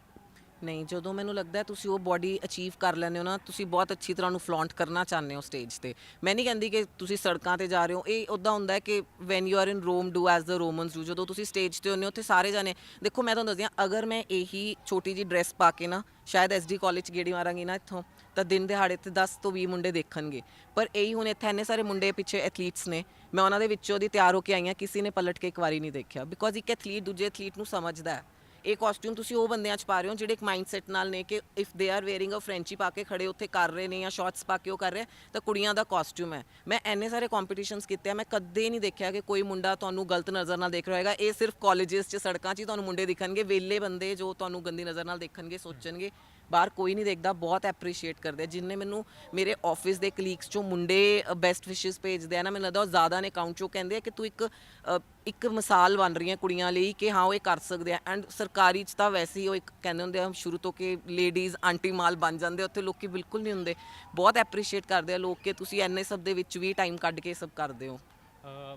ਨਹੀਂ, ਜਦੋਂ ਮੈਨੂੰ ਲੱਗਦਾ ਹੈ ਤੁਸੀਂ ਉਹ ਬਾਡੀ ਅਚੀਵ ਕਰ ਲੈਂਦੇ ਹੋ ਨਾ, ਤੁਸੀਂ ਬਹੁਤ ਅੱਛੀ ਤਰ੍ਹਾਂ ਨੂੰ ਫਲੌਂਟ ਕਰਨਾ ਚਾਹੁੰਦੇ ਹੋ ਸਟੇਜ ਤੇ। ਮੈਂ ਨਹੀਂ ਕਹਿੰਦੀ ਕਿ ਤੁਸੀਂ ਸੜਕਾਂ ਤੇ ਜਾ ਰਹੇ ਹੋ, ਇਹ ਉਦਾਂ ਹੁੰਦਾ ਹੈ ਕਿ when you are in Rome do as the Romans do ਜਦੋਂ ਤੁਸੀਂ ਸਟੇਜ ਤੇ ਹੁੰਦੇ ਹੋ, ਉੱਥੇ ਸਾਰੇ ਜਾਣੇ, ਦੇਖੋ ਮੈਂ ਤੁਹਾਨੂੰ ਦੱਸਦੀ ਹਾਂ, ਅਗਰ ਮੈਂ ਇਹੀ ਛੋਟੀ ਜੀ ਡਰੈਸ ਪਾ ਕੇ ਨਾ, ਸ਼ਾਇਦ ਐਸਡੀ ਕਾਲਜ ਗੇੜੀ ਮਾਰਾਂਗੀ ਨਾ ਇੱਥੋਂ, ਤਾਂ ਦਿਨ ਦਿਹਾੜੇ ਤੇ 10 ਤੋਂ 20 ਮੁੰਡੇ ਦੇਖਣਗੇ। ਪਰ ਇਹੀ ਹੁਣ ਇੱਥੇ ਇੰਨੇ ਸਾਰੇ ਮੁੰਡੇ ਪਿੱਛੇ ਐਥਲੀਟਸ ਨੇ, ਮੈਂ ਉਹਨਾਂ ਦੇ ਵਿੱਚੋਂ ਦੀ ਤਿਆਰ ਹੋ ਕੇ ਆਈ ਹਾਂ, ਕਿਸੇ ਨੇ ਪਲਟ ਕੇ ਇੱਕ ਵਾਰੀ ਨਹੀਂ ਦੇਖਿਆ ਬਿਕੋਜ਼ ਇੱਕ ਐਥਲੀਟ ਦੂਜੇ ਐਥਲੀਟ ਨੂੰ ਸਮਝਦਾ ਹੈ। ਇਹ ਕਾਸਟਿਊਮ ਤੁਸੀਂ ਉਹ ਬੰਦਿਆਂ 'ਚ ਪਾ ਰਹੇ ਹੋ ਜਿਹੜੇ ਇੱਕ ਮਾਈਂਡਸੈਟ ਨਾਲ ਨੇ ਕਿ ਇਫ ਦੇ ਆਰ ਵੇਅਰਿੰਗ ਅ ਫ੍ਰੈਂਚੀ ਪਾ ਕੇ ਖੜੇ ਉੱਥੇ ਕਰ ਰਹੇ ਨੇ ਜਾਂ ਸ਼ਾਰਟਸ ਪਾ ਕੇ ਉਹ ਕਰ ਰਿਹਾ, ਤਾਂ ਕੁੜੀਆਂ ਦਾ ਕਾਸਟਿਊਮ ਹੈ। ਮੈਂ ਐਨੇ ਸਾਰੇ ਕੰਪੀਟੀਸ਼ਨਸ ਕੀਤੇ ਆ, ਮੈਂ ਕਦੇ ਨਹੀਂ ਦੇਖਿਆ ਕਿ ਕੋਈ ਮੁੰਡਾ ਤੁਹਾਨੂੰ ਗਲਤ ਨਜ਼ਰ ਨਾਲ ਦੇਖ ਰਿਹਾ ਹੋਏਗਾ। ਇਹ ਸਿਰਫ ਕਾਲਜਸ 'ਚ ਸੜਕਾਂ 'ਚ ਹੀ ਤੁਹਾਨੂੰ ਮੁੰਡੇ ਦਿਖਣਗੇ ਵੇਲੇ ਬੰਦੇ ਜੋ ਤੁਹਾਨੂੰ ਗੰਦੀ ਨਜ਼ਰ ਨਾਲ ਦੇਖਣਗੇ, ਸੋਚਣਗੇ। ਬਾਹਰ ਕੋਈ ਨਹੀਂ ਦੇਖਦਾ ਬਹੁਤ ਐਪਰੀਸ਼ੀਏਟ ਕਰਦੇ ਆ। ਜਿਨਨੇ ਮੈਨੂੰ ਮੇਰੇ ਆਫਿਸ ਦੇ ਕਲੀਗਸ ਚੋਂ ਮੁੰਡੇ ਬੈਸਟ ਵਿਸ਼ੇਸ ਭੇਜਦੇ ਆ ਨਾ ਮੈਨੂੰ ਲੱਗਦਾ ਉਹ ਜ਼ਿਆਦਾ ਨੇ ਅਕਾਊਂਟ ਚੋਂ ਕਹਿੰਦੇ ਆ ਕਿ ਤੂੰ ਇੱਕ ਅ, ਇੱਕ ਮਿਸਾਲ ਬਣ ਰਹੀ ਹੈ ਕੁੜੀਆਂ ਲਈ ਕਿ ਹਾਂ ਉਹ ਇਹ ਕਰ ਸਕਦੇ ਆ। ਐਂਡ ਸਰਕਾਰੀ ਚ ਤਾਂ ਵੈਸੇ ਹੀ ਉਹ ਇੱਕ ਕਹਿੰਦੇ ਹੁੰਦੇ ਆ ਸ਼ੁਰੂ ਤੋਂ ਕਿ ਲੇਡੀਜ਼ ਆਂਟੀ ਮਾਲ ਬਣ ਜਾਂਦੇ ਉੱਥੇ ਲੋਕੀ ਬਿਲਕੁਲ ਨਹੀਂ ਹੁੰਦੇ। ਬਹੁਤ ਐਪਰੀਸ਼ੀਏਟ ਕਰਦੇ ਆ ਲੋਕ ਕਿ ਤੁਸੀਂ ਐਨੇ ਸਭ ਦੇ ਵਿੱਚ ਵੀ ਟਾਈਮ ਕੱਢ ਕੇ ਇਹ ਸਭ ਕਰਦੇ ਹੋ। ਅ,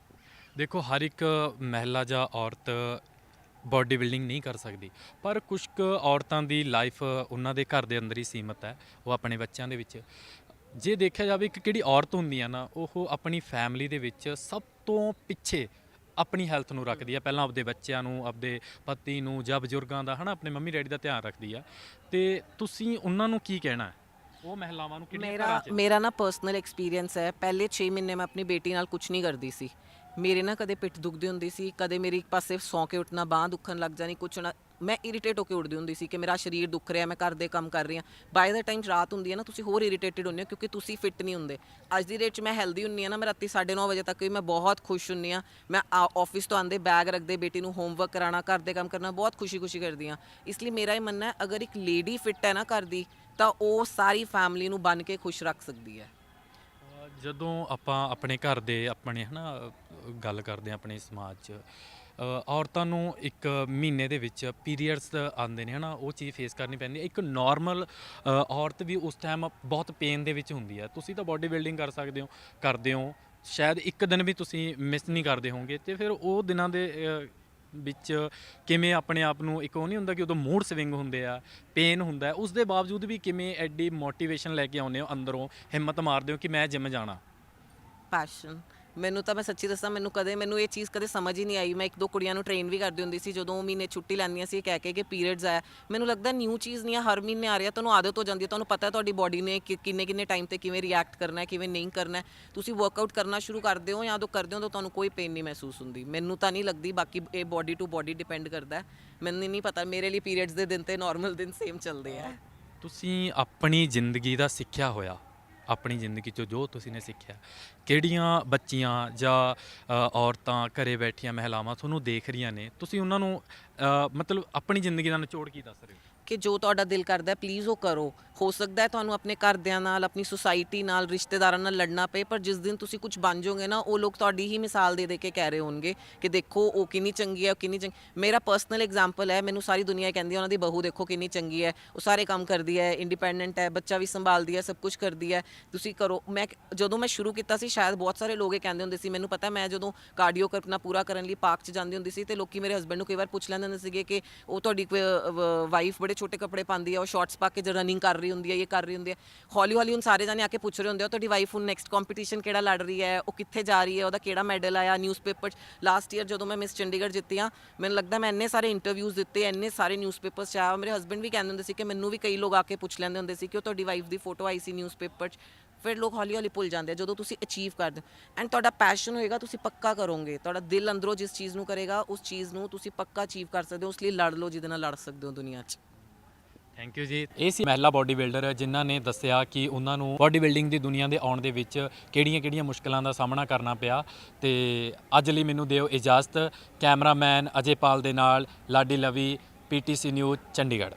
ਦੇਖੋ ਹਰ ਇੱਕ ਮਹਿਲਾ ਜਾਂ ਔਰਤ ਬਾਡੀ ਬਿਲਡਿੰਗ ਨਹੀਂ ਕਰ ਸਕਦੀ। ਪਰ ਕੁਝ ਕੁ ਔਰਤਾਂ ਦੀ ਲਾਈਫ ਉਹਨਾਂ ਦੇ ਘਰ ਦੇ ਅੰਦਰ ਹੀ ਸੀਮਤ ਹੈ ਉਹ ਆਪਣੇ ਬੱਚਿਆਂ ਦੇ ਵਿੱਚ। ਜੇ ਦੇਖਿਆ ਜਾਵੇ ਕਿ ਕਿਹੜੀ ਔਰਤ ਹੁੰਦੀ ਆ ਨਾ ਉਹ ਆਪਣੀ ਫੈਮਿਲੀ ਦੇ ਵਿੱਚ ਸਭ ਤੋਂ ਪਿੱਛੇ ਆਪਣੀ ਹੈਲਥ ਨੂੰ ਰੱਖਦੀ ਆ। ਪਹਿਲਾਂ ਆਪਦੇ ਬੱਚਿਆਂ ਨੂੰ ਆਪਦੇ ਪਤੀ ਨੂੰ ਜਾਂ ਬਜ਼ੁਰਗਾਂ ਦਾ ਹਨਾ ਆਪਣੇ ਮੰਮੀ ਡੈਡੀ ਦਾ ਧਿਆਨ ਰੱਖਦੀ ਆ। ਤੇ ਤੁਸੀਂ ਉਹਨਾਂ ਨੂੰ ਕੀ ਕਹਿਣਾ ਹੈ? ਉਹ ਮਹਿਲਾਵਾਂ ਨੂੰ ਕਿੰਨੇ ਮੇਰਾ ਮੇਰਾ ਨਾ ਪਰਸਨਲ ਐਕਸਪੀਰੀਅੰਸ ਹੈ। ਪਹਿਲੇ 6 ਮਹੀਨੇ ਮੈਂ ਆਪਣੀ ਬੇਟੀ ਨਾਲ ਕੁਝ ਨਹੀਂ ਕਰਦੀ ਸੀ। ਮੇਰੇ ਨਾ ਕਦੇ ਪਿੱਠ ਦੁਖਦੀ ਹੁੰਦੀ ਸੀ, ਕਦੇ ਮੇਰੀ ਇੱਕ ਪਾਸੇ ਸੌਂ ਕੇ ਉੱਠਣਾ, ਬਾਹ ਦੁਖਣ ਲੱਗ ਜਾਣੀ, ਕੁਛ ਨਾ, ਮੈਂ ਇਰੀਟੇਟ ਹੋ ਕੇ ਉੱਠਦੀ ਹੁੰਦੀ ਸੀ ਕਿ ਮੇਰਾ ਸਰੀਰ ਦੁਖ ਰਿਹਾ, ਮੈਂ ਘਰ ਦੇ ਕੰਮ ਕਰ ਰਹੀ ਹਾਂ। ਬਾਈ ਦਾ ਟਾਈਮ ਰਾਤ ਹੁੰਦੀ ਹੈ ਨਾ, ਤੁਸੀਂ ਹੋਰ ਇਰੀਟੇਟਡ ਹੁੰਦੇ ਹੋ ਕਿਉਂਕਿ ਤੁਸੀਂ ਫਿੱਟ ਨਹੀਂ ਹੁੰਦੇ। ਅੱਜ ਦੀ ਡੇਟ 'ਚ ਮੈਂ ਹੈਲਦੀ ਹੁੰਨੀ ਆ ਨਾ, ਮੈਂ ਰਾਤੀ 9:30 ਵਜੇ ਤੱਕ ਵੀ ਮੈਂ ਬਹੁਤ ਖੁਸ਼ ਹੁੰਨੀ ਆ ਮੈਂ ਆਫਿਸ ਤੋਂ ਆਂਦੇ ਬੈਗ ਰੱਖਦੇ, ਬੇਟੀ ਨੂੰ ਹੋਮਵਰਕ ਕਰਾਉਣਾ, ਘਰ ਦੇ ਕੰਮ ਕਰਨਾ, ਬਹੁਤ ਖੁਸ਼ੀ-ਖੁਸ਼ੀ ਕਰਦੀ ਆ ਇਸ ਲਈ ਮੇਰਾ ਇਹ ਮੰਨਣਾ ਹੈ, ਅਗਰ ਇੱਕ ਲੇਡੀ ਫਿੱਟ ਹੈ ਨਾ ਘਰ ਦੀ, ਤਾਂ ਉਹ ਸਾਰੀ ਫੈਮਿਲੀ ਨੂੰ ਬਨ ਕੇ ਖੁਸ਼ ਰੱਖ ਸਕਦੀ ਹੈ। ਜਦੋਂ ਆਪਾਂ ਆਪਣੇ ਘਰ ਦੇ ਆਪਣੇ ਹਨਾ ਅ, ਗੱਲ ਕਰਦੇ ਹਾਂ ਆਪਣੇ ਸਮਾਜ 'ਚ ਅ, ਔਰਤਾਂ ਨੂੰ ਇੱਕ ਮਹੀਨੇ ਦੇ ਵਿੱਚ ਪੀਰੀਅਡਸ ਆਉਂਦੇ ਨੇ ਹਨਾ ਉਹ ਚੀਜ਼ ਫੇਸ ਕਰਨੀ ਪੈਂਦੀ ਹੈ। ਇੱਕ ਨਾਰਮਲ ਔਰਤ ਵੀ ਉਸ ਟਾਈਮ ਬਹੁਤ ਪੇਨ ਦੇ ਵਿੱਚ ਹੁੰਦੀ ਹੈ। ਤੁਸੀਂ ਤਾਂ ਬਾਡੀ ਬਿਲਡਿੰਗ ਕਰ ਸਕਦੇ ਹੋ ਕਰਦੇ ਹੋ। ਸ਼ਾਇਦ ਇੱਕ ਦਿਨ ਵੀ ਤੁਸੀਂ ਮਿਸ ਨਹੀਂ ਕਰਦੇ ਹੋਵੋਗੇ ਤੇ ਫਿਰ ਉਹ ਦਿਨਾਂ ਦੇ ਅ, ਵਿੱਚ ਕਿਵੇਂ ਆਪਣੇ ਆਪ ਨੂੰ ਇੱਕ ਉਹ ਨਹੀਂ ਹੁੰਦਾ ਕਿ ਉਦੋਂ ਮੂਡ ਸਵਿੰਗ ਹੁੰਦੇ ਆ ਪੇਨ ਹੁੰਦਾ ਉਸ ਦੇ ਬਾਵਜੂਦ ਵੀ ਕਿਵੇਂ ਐਡੀ ਮੋਟੀਵੇਸ਼ਨ ਲੈ ਕੇ ਆਉਂਦੇ ਹੋ ਅੰਦਰੋਂ, ਹਿੰਮਤ ਮਾਰਦੇ ਹੋ ਕਿ ਮੈਂ ਜਿਮ ਜਾਣਾ? ਪੈਸ਼ਨ ਮੈਨੂੰ ਤਾਂ ਮੈਂ ਸੱਚੀ ਦੱਸਾਂ, ਮੈਨੂੰ ਕਦੇ ਮੈਨੂੰ ਇਹ ਚੀਜ਼ ਕਦੇ ਸਮਝ ਹੀ ਨਹੀਂ ਆਈ। ਮੈਂ ਇੱਕ ਦੋ ਕੁੜੀਆਂ ਨੂੰ ਟ੍ਰੇਨ ਵੀ ਕਰਦੀ ਹੁੰਦੀ ਸੀ, ਜਦੋਂ ਉਹ ਮਹੀਨੇ ਛੁੱਟੀ ਲੈਂਦੀਆਂ ਸੀ ਕਹਿ ਕੇ ਕਿ ਪੀਰੀਅਡਸ ਆ। ਮੈਨੂੰ ਲੱਗਦਾ ਨਿਊ ਚੀਜ਼ ਨਹੀਂ ਆ, ਹਰ ਮਹੀਨੇ ਆ ਰਿਹਾ, ਤੁਹਾਨੂੰ ਆਦਤ ਹੋ ਜਾਂਦੀ ਹੈ, ਤੁਹਾਨੂੰ ਪਤਾ ਤੁਹਾਡੀ ਬਾਡੀ ਨੇ ਕਿ- ਕਿੰਨੇ ਕਿੰਨੇ ਟਾਈਮ ਤੇ ਕਿਵੇਂ ਰਿਐਕਟ ਕਰਨਾ ਹੈ, ਕਿਵੇਂ ਨਹੀਂ ਕਰਨਾ ਹੈ। ਤੁਸੀਂ ਵਰਕਆਊਟ ਕਰਨਾ ਸ਼ੁਰੂ ਕਰਦੇ ਹੋ ਜਾਂ ਜਦੋਂ ਕਰਦੇ ਹੋ ਤਾਂ ਤੁਹਾਨੂੰ ਕੋਈ ਪੇਨ ਨਹੀਂ ਮਹਿਸੂਸ ਹੁੰਦੀ। ਮੈਨੂੰ ਤਾਂ ਨਹੀਂ ਲੱਗਦੀ, ਬਾਕੀ ਇਹ ਬਾਡੀ ਟੂ ਬਾਡੀ ਡਿਪੈਂਡ ਕਰਦਾ ਮੈਨੂੰ ਨਹੀਂ ਪਤਾ, ਮੇਰੇ ਲਈ ਪੀਰੀਅਡਸ ਦੇ ਦਿਨ ਤੇ ਨਾਰਮਲ ਦਿਨ ਸੇਮ ਚੱਲਦੇ ਆ। ਤੁਸੀਂ ਆਪਣੀ ਜ਼ਿੰਦਗੀ ਦਾ ਸਿੱਖਿਆ ਹੋਇਆ। ਆਪਣੀ ਜ਼ਿੰਦਗੀ 'ਚੋਂ ਜੋ ਤੁਸੀਂ ਨੇ ਸਿੱਖਿਆ। ਕਿਹੜੀਆਂ ਬੱਚੀਆਂ ਜਾਂ ਅ, ਔਰਤਾਂ ਘਰੇ ਬੈਠੀਆਂ ਮਹਿਲਾਵਾਂ ਤੁਹਾਨੂੰ ਦੇਖ ਰਹੀਆਂ ਨੇ? ਤੁਸੀਂ ਉਹਨਾਂ ਨੂੰ ਅ, ਮਤਲਬ ਆਪਣੀ ਜ਼ਿੰਦਗੀ ਦਾ ਨਿਚੋੜ ਕੀ ਦੱਸ ਰਹੇ ਹੋ? ਕਿ ਜੋ ਤੁਹਾਡਾ ਦਿਲ ਕਰਦਾ ਪਲੀਜ਼ ਉਹ ਕਰੋ। ਹੋ ਸਕਦਾ ਹੈ ਤੁਹਾਨੂੰ ਆਪਣੇ ਘਰਦਿਆਂ ਨਾਲ, ਆਪਣੀ ਸੁਸਾਇਟੀ ਨਾਲ, ਰਿਸ਼ਤੇਦਾਰਾਂ ਨਾਲ ਲੜਨਾ ਪਏ, ਪਰ ਜਿਸ ਦਿਨ ਤੁਸੀਂ ਕੁਝ ਬਣ ਜਾਓਗੇ ਨਾ, ਉਹ ਲੋਕ ਤੁਹਾਡੀ ਹੀ ਮਿਸਾਲ ਦੇ ਦੇ ਕੇ ਕਹਿ ਰਹੇ ਹੋਣਗੇ ਕਿ ਦੇਖੋ, ਉਹ ਕਿੰਨੀ ਚੰਗੀ ਹੈ, ਉਹ ਕਿੰਨੀ ਚੰਗੀ ਮੇਰਾ ਪਰਸਨਲ ਐਗਜ਼ਾਮਪਲ ਹੈ, ਮੈਨੂੰ ਸਾਰੀ ਦੁਨੀਆ ਕਹਿੰਦੀ ਹੈ, ਉਹਨਾਂ ਦੀ ਬਹੂ ਦੇਖੋ ਕਿੰਨੀ ਚੰਗੀ ਹੈ, ਉਹ ਸਾਰੇ ਕੰਮ ਕਰਦੀ ਹੈ ਇੰਡੀਪੈਂਡੈਂਟ ਹੈ, ਬੱਚਾ ਵੀ ਸੰਭਾਲਦੀ ਹੈ, ਸਭ ਕੁਝ ਕਰਦੀ ਹੈ। ਤੁਸੀਂ ਕਰੋ। ਮੈਂ ਜਦੋਂ ਮੈਂ ਸ਼ੁਰੂ ਕੀਤਾ ਸੀ, ਸ਼ਾਇਦ ਬਹੁਤ ਸਾਰੇ ਲੋਕ ਇਹ ਕਹਿੰਦੇ ਹੁੰਦੇ ਸੀ, ਮੈਨੂੰ ਪਤਾ, ਮੈਂ ਜਦੋਂ ਕਾਰਡੀਓ ਕਰਨਾ ਪੂਰਾ ਕਰਨ ਲਈ ਪਾਰਕ 'ਚ ਜਾਂਦੀ ਹੁੰਦੀ ਸੀ, ਤੇ ਲੋਕੀ ਮੇਰੇ ਹਸਬੰਡ ਨੂੰ ਕਈ ਵਾਰ ਪੁੱਛ ਲੈਂਦੇ ਹੁੰਦੇ ਸੀਗੇ ਕਿ ਉਹ ਤੁਹਾਡੀ ਵਾਈਫ ਬੜੇ ਛੋਟੇ ਕੱਪੜੇ ਪਾਉਂਦੀ ਆ, ਉਹ ਸ਼ਾਰਟਸ ਪਾ ਕੇ ਜੇ ਰਨਿੰਗ ਕਰ ਰਹੀ ਹੁੰਦੀ ਹੈ ਇਹ ਕਰ ਰਹੀ ਹੁੰਦੀ ਹੈ ਹੌਲੀ ਹੌਲੀ ਹੁਣ ਸਾਰੇ ਜਾਣੇ ਆ ਕੇ ਪੁੱਛ ਰਹੇ ਹੁੰਦੇ ਆ ਤੁਹਾਡੀ ਵਾਈਫ ਹੁਣ ਨੈਕਸਟ ਕੰਪੀਟੀਸ਼ਨ ਕਿਹੜਾ ਲੜ ਰਹੀ ਹੈ, ਉਹ ਕਿੱਥੇ ਜਾ ਰਹੀ ਹੈ, ਉਹਦਾ ਕਿਹੜਾ ਮੈਡਲ ਆਇਆ ਨਿਊਜ਼ਪੇਪਰ 'ਚ ਲਾਸਟ ਈਅਰ ਜਦੋਂ ਮੈਂ ਮਿਸ ਚੰਡੀਗੜ੍ਹ ਜਿੱਤੀ ਆ ਮੈਨੂੰ ਲੱਗਦਾ ਮੈਂ ਇੰਨੇ ਸਾਰੇ ਇੰਟਰਵਿਊਜ਼ ਦਿੱਤੇ, ਇੰਨੇ ਸਾਰੇ ਨਿਊਜ਼ਪੇਪਰਸ 'ਚ ਆਇਆ, ਮੇਰੇ ਹਸਬੰਡ ਵੀ ਕਹਿੰਦੇ ਹੁੰਦੇ ਸੀ ਕਿ ਮੈਨੂੰ ਵੀ ਕਈ ਲੋਕ ਆ ਕੇ ਪੁੱਛ ਲੈਂਦੇ ਹੁੰਦੇ ਸੀ ਕਿ ਉਹ ਤੁਹਾਡੀ ਵਾਈਫ ਦੀ ਫੋਟੋ ਆਈ ਸੀ ਨਿਊਜ਼ਪੇਪਰ 'ਚ। ਫਿਰ ਲੋਕ ਹੌਲੀ ਹੌਲੀ ਭੁੱਲ ਜਾਂਦੇ ਆ, ਜਦੋਂ ਤੁਸੀਂ ਅਚੀਵ ਕਰਦੇ ਹੋ। ਐਂਡ ਤੁਹਾਡਾ ਪੈਸ਼ਨ ਹੋਏਗਾ, ਤੁਸੀਂ ਪੱਕਾ ਕਰੋਗੇ। ਤੁਹਾਡਾ ਦਿਲ ਅੰਦਰੋਂ ਜਿਸ ਚੀਜ਼ ਨੂੰ ਕਰੇਗਾ, ਉਸ ਚੀਜ਼ ਨੂੰ ਤੁਸੀਂ ਪੱਕਾ ਅਚੀਵ ਕਰ ਸਕਦੇ ਹੋ, ਉਸ ਲਈ ਲੜ ਲਓ ਜਿਹਦੇ ਨਾਲ ਲੜ ਸਕਦੇ ਹੋ ਦੁਨੀਆ 'ਚ। ਥੈਂਕ ਯੂ ਜੀ। ਇਹ ਸੀ ਮਹਿਲਾ ਬਾਡੀ ਬਿਲਡਰ ਜਿਨ੍ਹਾਂ ਨੇ ਦੱਸਿਆ ਕਿ ਉਹਨਾਂ ਨੂੰ ਬਾਡੀ ਬਿਲਡਿੰਗ ਦੀ ਦੁਨੀਆ ਦੇ ਆਉਣ ਦੇ ਵਿੱਚ ਕਿਹੜੀਆਂ-ਕਿਹੜੀਆਂ ਮੁਸ਼ਕਲਾਂ ਦਾ ਸਾਹਮਣਾ ਕਰਨਾ ਪਿਆ ਤੇ ਅੱਜ ਲਈ ਮੈਨੂੰ ਦਿਓ ਇਜਾਜ਼ਤ। ਕੈਮਰਾਮੈਨ ਅਜੇ ਪਾਲ ਦੇ ਨਾਲ, ਲਾਡੀ ਲਵੀ ਪੀਟੀਸੀ ਨਿਊਜ਼, ਚੰਡੀਗੜ੍ਹ।